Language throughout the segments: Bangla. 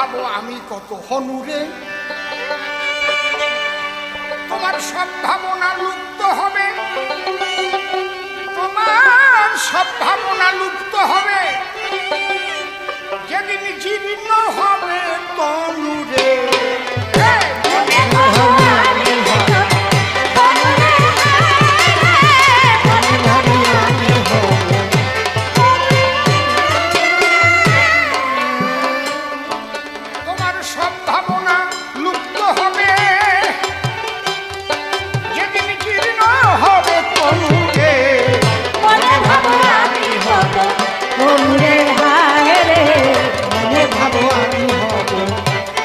ভাবো আমি কত হনুরে তোমার সব ভাবনা লুপ্ত হবে। তোমার সব ভাবনা লুপ্ত হবে। যেদিন জীর্ণ হবে তনুরে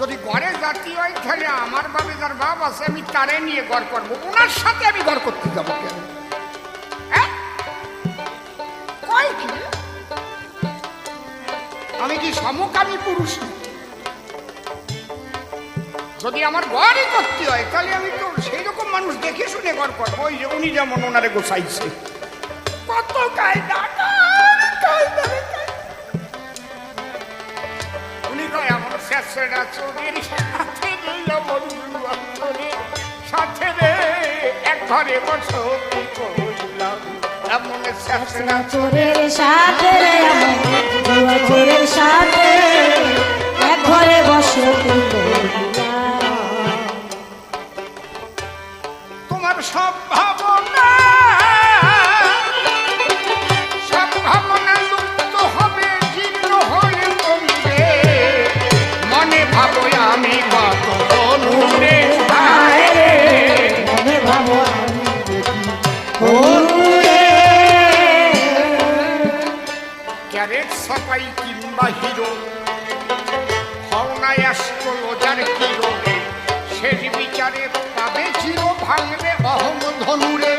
যদি ঘরে জাতি হয় তাহলে আমার বাবে যার বাপ আছে আমি তারে নিয়ে ঘর করব। ওনার সাথে আমি ঘর করতে যাব কেন? হ্যাঁ? আমি কি সমকামী পুরুষ? যদি আমার ঘরই করতে হয় তাহলে আমি তো সেই রকম মানুষ দেখে শুনে ঘর করব। ওই যে উনি যেমন ওনারে গোসাইছে। কত কায়দা কায়দা, শেষরা চোরের সাথে রে, আমার জুয়া সাথে রে এক ঘরে বসো করিলাম? এমন শেষরা চোরের সাথে চোরের সাথে। এক ঘরে বসে তোমার সব সাপাই কিংবা হিরো। হওনায় অ্যাস্ট্রোলজার হিরো শেষ বিচারে পাবে চির ভাঙবে অহম ধনুরে।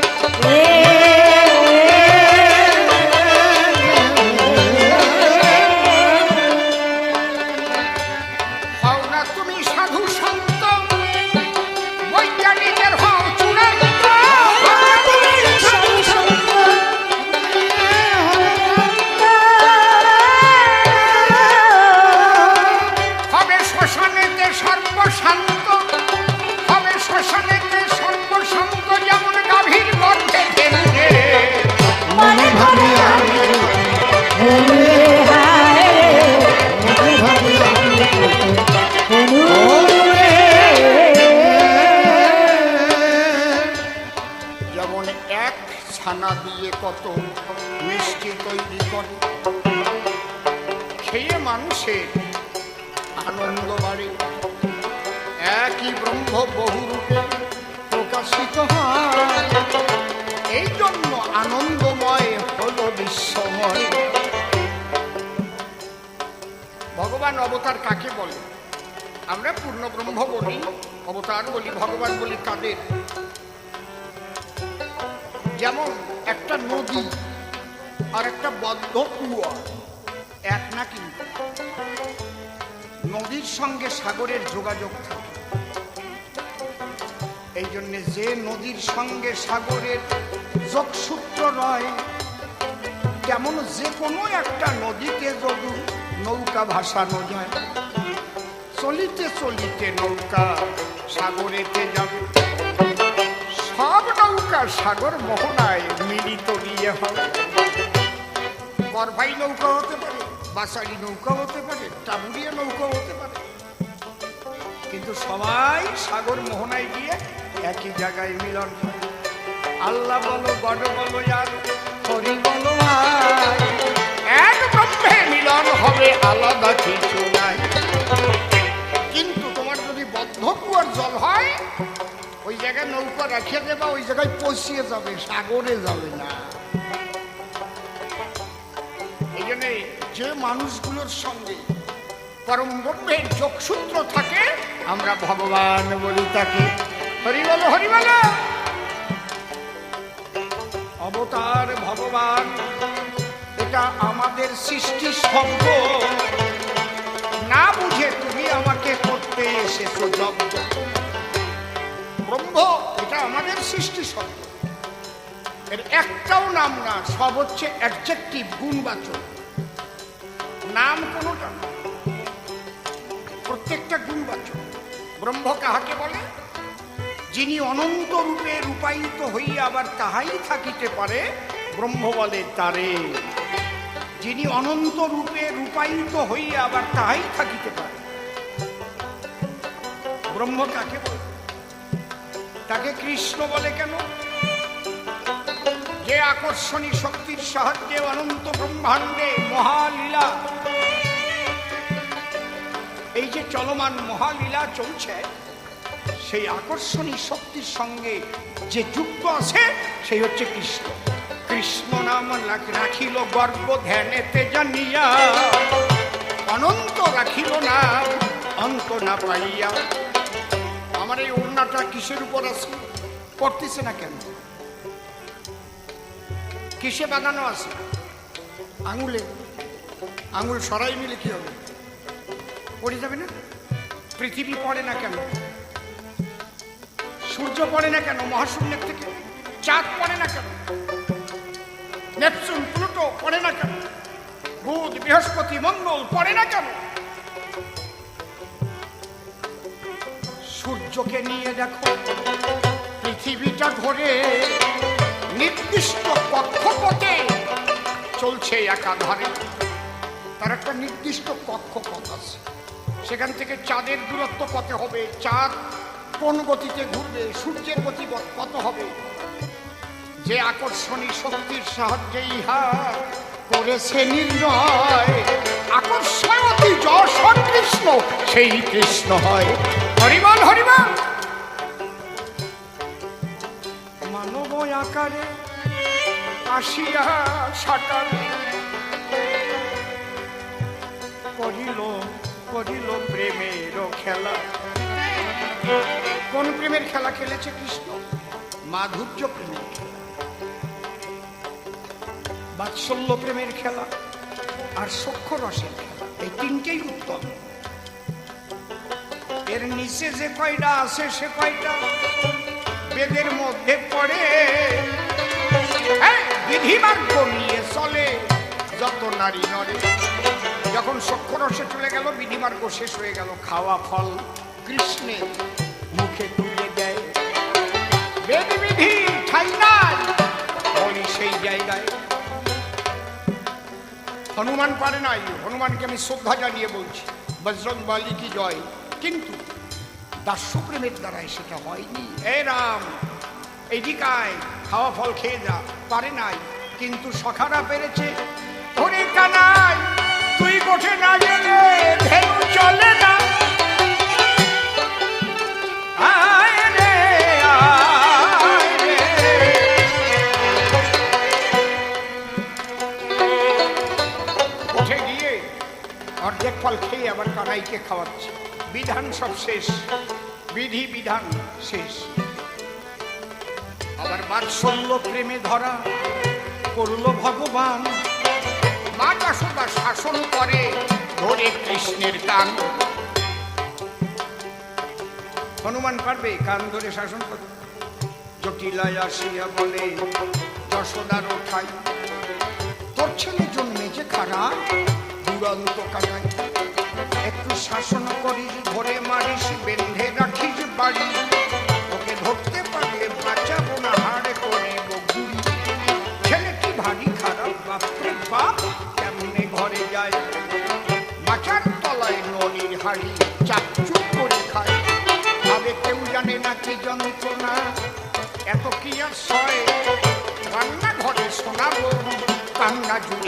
ব্রহ্ম বলি অবতার বলি, ভগবান বলি কাদের? যেমন একটা নদী আর একটা বদ্ধ কুয়া, এক নদীর সঙ্গে সাগরের যোগাযোগ থাকে। এই জন্য যে নদীর সঙ্গে সাগরের যোগসূত্র নয় তেমন যে কোনো একটা নদীকে যদি নৌকা ভাসানো যায়। চলিতে চলিতে নৌকা সাগরেতে যাবে। সব নৌকা সাগর মোহনায় মিলিত গিয়ে হবে। বরভাই নৌকা হতে পারে, বাসারি নৌকা হতে পারে, টাবুরিয়া নৌকা হতে পারে। কিন্তু সবাই সাগর মোহনায় গিয়ে একই জায়গায় মিলন হয়। আল্লাহ বলো বড় বলো হরি বলো এক ব্রহ্মে মিলন হবে আলাদা কিছু। জায়গায় নৌকা রাখিয়ে দেবা, ওই জায়গায় পচিয়ে যাবে, সাগরে যাবে না। এই যে মানুষগুলোর সঙ্গে পরম ব্রহ্মের যোগসূত্র থাকে, আমরা ভগবান বলি তাকে। হরি বলো হরি বলো! অবতার ভগবান, এটা আমাদের সৃষ্টি শব্দ না বুঝে তুমি আমাকে করতে এসেছ জব্দ ব্রহ্ম, এটা আমাদের সৃষ্টি শব্দ এর একটাও নাম না, সব হচ্ছে অ্যাডজেক্টিভ গুণবাচক। নাম কোনোটা না, প্রত্যেকটা গুণবাচক। ব্রহ্ম কাহাকে বলে? যিনি অনন্ত রূপে রূপায়িত হইয়া আবার তাহাই থাকিতে পারে, ব্রহ্ম বলে তারে। যিনি অনন্ত রূপে রূপায়িত হইয়া আবার তাহাই থাকিতে পারে। ব্রহ্ম কাকে বলে? তাকে কৃষ্ণ বলে কেন? যে আকর্ষণী শক্তির সাহায্যে অনন্ত ব্রহ্মাণ্ডে মহালীলা। এই যে চলমান মহালীলা চলছে, সেই আকর্ষণী শক্তির সঙ্গে যে যুক্ত আছে, সেই হচ্ছে কৃষ্ণ। কৃষ্ণ নাম রাখিল গর্ব ধ্যানেতে জানিয়া অনন্ত রাখিল না, অন্ত না পাইয়া আমার এই ওড়নাটা কিসের উপর আছে? পড়তেছে না কেন? কিসে বাঁধানো আছে? আঙুলে। আঙুল সরাই নিলে কি হবে? পড়ে যাবে না? পৃথিবী পড়ে না কেন? সূর্য পড়ে না কেন? মহাশূন্যের থেকে? চাঁদ পড়ে না কেন? নেপচুন, প্লুটো পড়ে না কেন? বুধ, বৃহস্পতি, মঙ্গল পড়ে না কেন? সূর্যকে নিয়ে দেখো, পৃথিবীটা ঘোরে নির্দিষ্ট কক্ষপথে চলছে একাধারে। তার একটা নির্দিষ্ট কক্ষপথ আছে। সেখান থেকে চাঁদের দূরত্ব কত হবে? চাঁদ কোন গতিতে ঘুরবে? সূর্যের গতি কত হবে? যে আকর্ষণী শক্তির সাহায্যে ইহা করেছে নির্ণয়। আকর্ষণী যশোর কৃষ্ণ, সেই কৃষ্ণ হয়। হরিবল হরিবল! মানব আকারে আসিয়া সাকারে করিল করিল প্রেমের খেলা। কোন প্রেমের খেলা খেলেছে কৃষ্ণ? মাধুর্য প্রেমের খেলা। বাৎসল্য প্রেমের খেলা আর সক্ষ রসের খেলা। এই তিনটেই উত্তম। এর নিচে যে কয়টা আছে সে কয়টা? বেদের মধ্যে পড়ে। বিধিমার্গ নিয়ে চলে, যত নারী নরে যখন সক্ষরসে চলে গেল, বিধিমার্গ শেষ হয়ে গেল। খাওয়া ফল কৃষ্ণের মুখে তুলে দেয়। বেদ বিধি ঠাই নাই সেই জায়গায়। হনুমান পারে নাই, হনুমানকে আমি শ্রদ্ধা জানিয়ে বলছি, বজরং বালি কি জয়? কিন্তু দাস্যপ্রেমের দ্বারাই সেটা হয়নি। এ রাম এইদিকায় খাওয়া ফল খেয়ে যা, পারে নাই, কিন্তু সখারা পেরেছে ওরে তুই গোঠে না গেলে চলে না। অর্ধেক ফল খেয়ে আবার কানাইকে খাওয়াচ্ছে। বিধান সব শেষ। বিধি বিধান শেষ। আবার বাৎসল্য প্রেমে ধরা করল ভগবান। মা যশোদা শাসন করে ধরে কৃষ্ণের কান হনুমান পারবে কান ধরে শাসন করতে। জটিলায় আসিয়া বলে, যশোদার ওঠাই। তোর ছেলে জন্মেছে খারাপ, দুরন্ত কানাই একটু শাসন করিস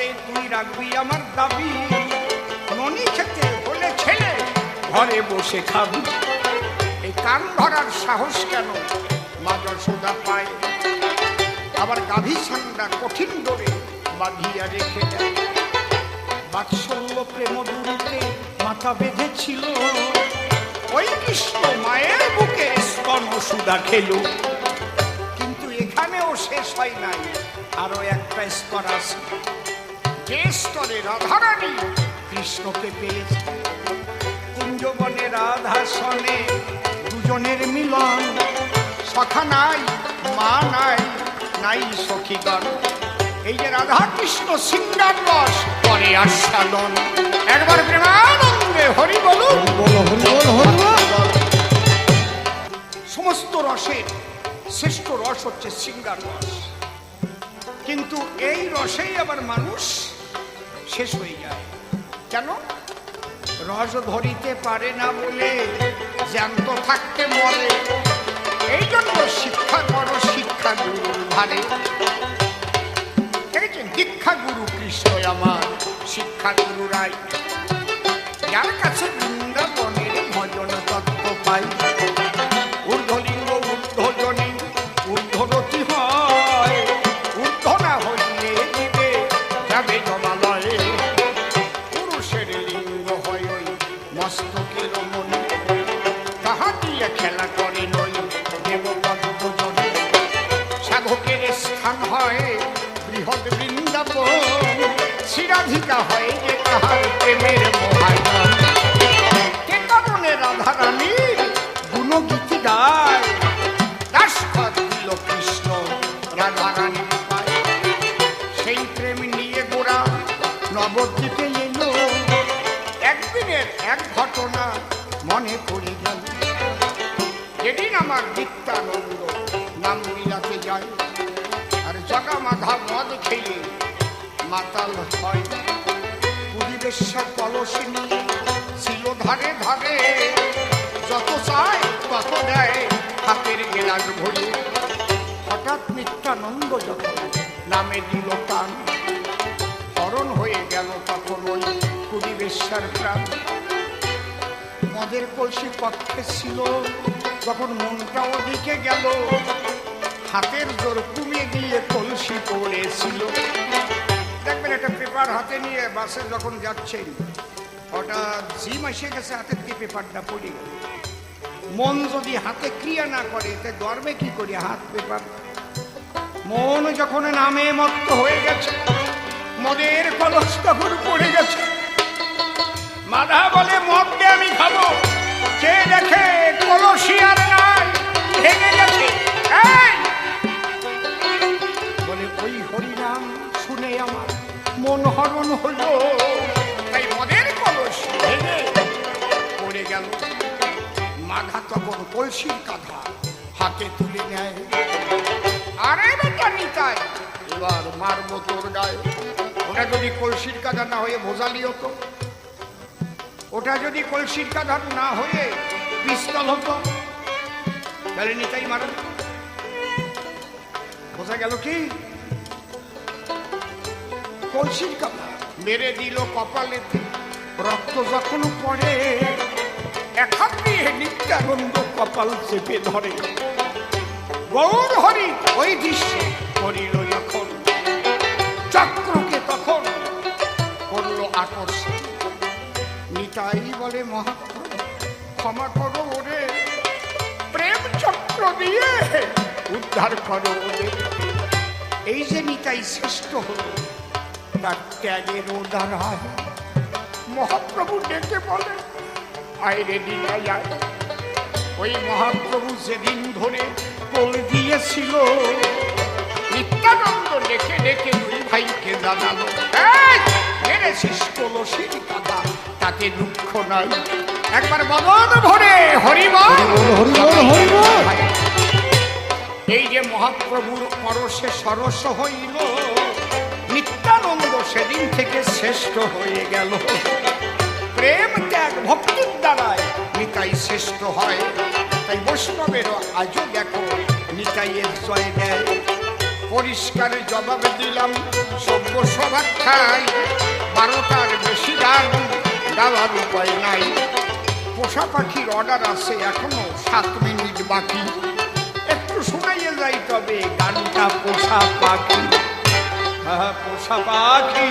বাঁচিল তুই রাখবি আমার দাবি। ননি খেতে হলে ছেলে, ঘরে বসে খাবি। এই কান ধরার সাহস কেন? মা যশোদা পায়। আবার গাভী সান্ডা কঠিন ডোরে বাঁধিয়া রেখে বাৎসল্য প্রেম দুরিতে মাথা বেঁধেছিল। ওই কৃষ্ণ মায়ের বুকে স্তন সুদা খেলো। কিন্তু এখানেও শেষ হয় নাই। আরও একটা স্তর আছে। যে স্তরে রাধারানী কৃষ্ণকে পেয়েছে। কুঞ্জবনে রাধা সনে দুজনের মিলন। সখা নাই মা নাই নাই সখীগণ এই যে রাধা কৃষ্ণ সিঙ্গার রস পরে আস্বাদন একবার প্রেমানন্দে হরি বলুন। সমস্ত রসের শ্রেষ্ঠ রস হচ্ছে সিঙ্গার রস। কিন্তু এই রসেই আবার মানুষ শেষ হয়ে যায়। কেন? রস ধরিতে পারে না বলে, জ্যান্ত থাকতে মরে। এই জন্য শিক্ষা করো, শিক্ষা ধারে দেখেছেন? দীক্ষা গুরু কৃষ্ণ আমার, শিক্ষা গুরু রায়। যার কাছে যেদিন আমার নিত্যানন্দ নাম বিলাতে যায়। আর জগা মাধা মদ খেয়ে মাতাল হয়। পরিবেশের কলসি নিয়ে ছিল ধারে ধারে, যত চায় তত দেয় হাতের গেলাস ভরে। হঠাৎ নিত্যানন্দ যখন নামে দিল টান হরণ হয়ে গেল তখন ওই পরিবেশের প্রাণ। মদের কলসি পক্ষে ছিল যখন মনটা ওদিকে গেল, হাতের জোর কমে গিয়ে কলসি পড়েছিল দেখবেন একটা পেপার হাতে নিয়ে বাসে যখন যাচ্ছেন, হঠাৎ জিম এসে গেছে হাতের দিয়ে পেপারটা পড়ে গেল। মন যদি হাতে ক্রিয়া না করে, তে গর্বে কি করি, হাত পেপার? মন যখন নামে মত্ত হয়ে গেছে, মদের কলস তখন পড়ে গেছে। মাধা বলে মদ দিয়ে আমি খাব, কে দেখে? ভেঙে বলে, ওই হরিনাম শুনে আমার মন হরণ হলো গেল। কলসির কাঁধা হাতে তুলে নেয়। ওটা যদি কলসির কাঁধা না হয়ে ভোজালি হতো ওটা যদি কলসির না হয়ে পিস্তল হতো তাহলে নিতাই মারা বোঝা গেল কি? কলসির কাঁধা মেরে দিল কপালেতে। রক্ত যখন পড়ে, এখন দিয়ে নিত্যানন্দ কপাল চেপে ধরে। গৌর হরি ওই দৃশ্যে করিল যখন। চক্রকে তখন করল আকর্ষণ। নিতাই বলে, মহাপ্রভু, ক্ষমা করো। দিয়ে উদ্ধার করো এই যে নিতাই শ্রেষ্ঠ হলো তার ত্যাগের মহাপ্রভু ডেকে বলে নিতাই ওই মহাপ্রভু সেদিন ধরে কোল দিয়েছিল নিত্যানন্দ ডেকে ডেকে দুই ভাইকে জানালো "এই, মেরেছিস কলসির কাদা তাতে দুঃখ নাই। একবার বদন ভরে এই যে মহাপ্রভুর পরশে সরস হইল নিত্যানন্দ সেদিন থেকে শ্রেষ্ঠ হয়ে গেল। প্রেম ত্যাগ ভক্তির দ্বারায় নিতাই শ্রেষ্ঠ হয়। তাই বৈষ্ণবের আজও দেখো নিতাইয়ের জয় দেয়। পরিষ্কার জবাব দিলাম সভ্য সভার খাই বারোটার বেশি গান দাবার উপায় নাই। পোষা পাখির অর্ডার আছে, এখনও সাত মিনিট বাকি। একটু শোনাইয়ে যাই তবে গানটা পোষা পাখি। হ্যাঁ, পোষা পাখি।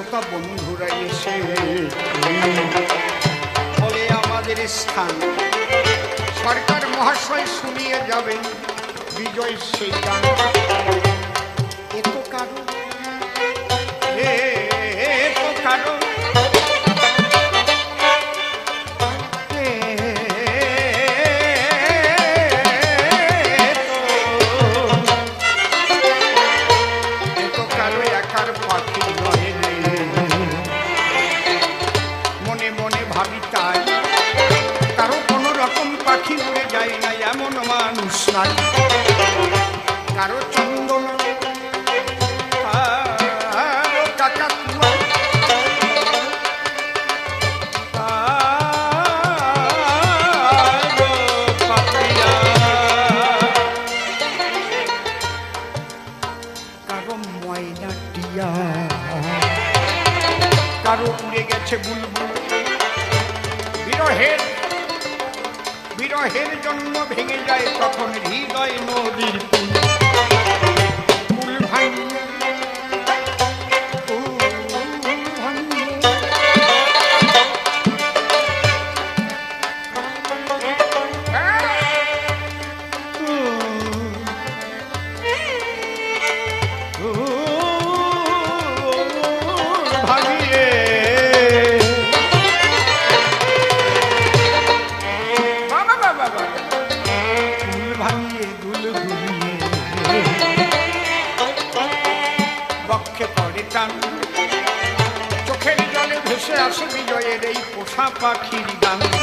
শ্রোতা বন্ধুরা এসে ফলে আমাদের স্থান। সরকার মহাশয় শুনিয়ে যাবেন, বিজয় সেই গান। এত কারণ কারও চন্দন কারও গেছে বুলবুল। বিরহের বিরহের জন্য ভেঙে যায় তখন হৃদয় নদীর পাখা পাখির গান।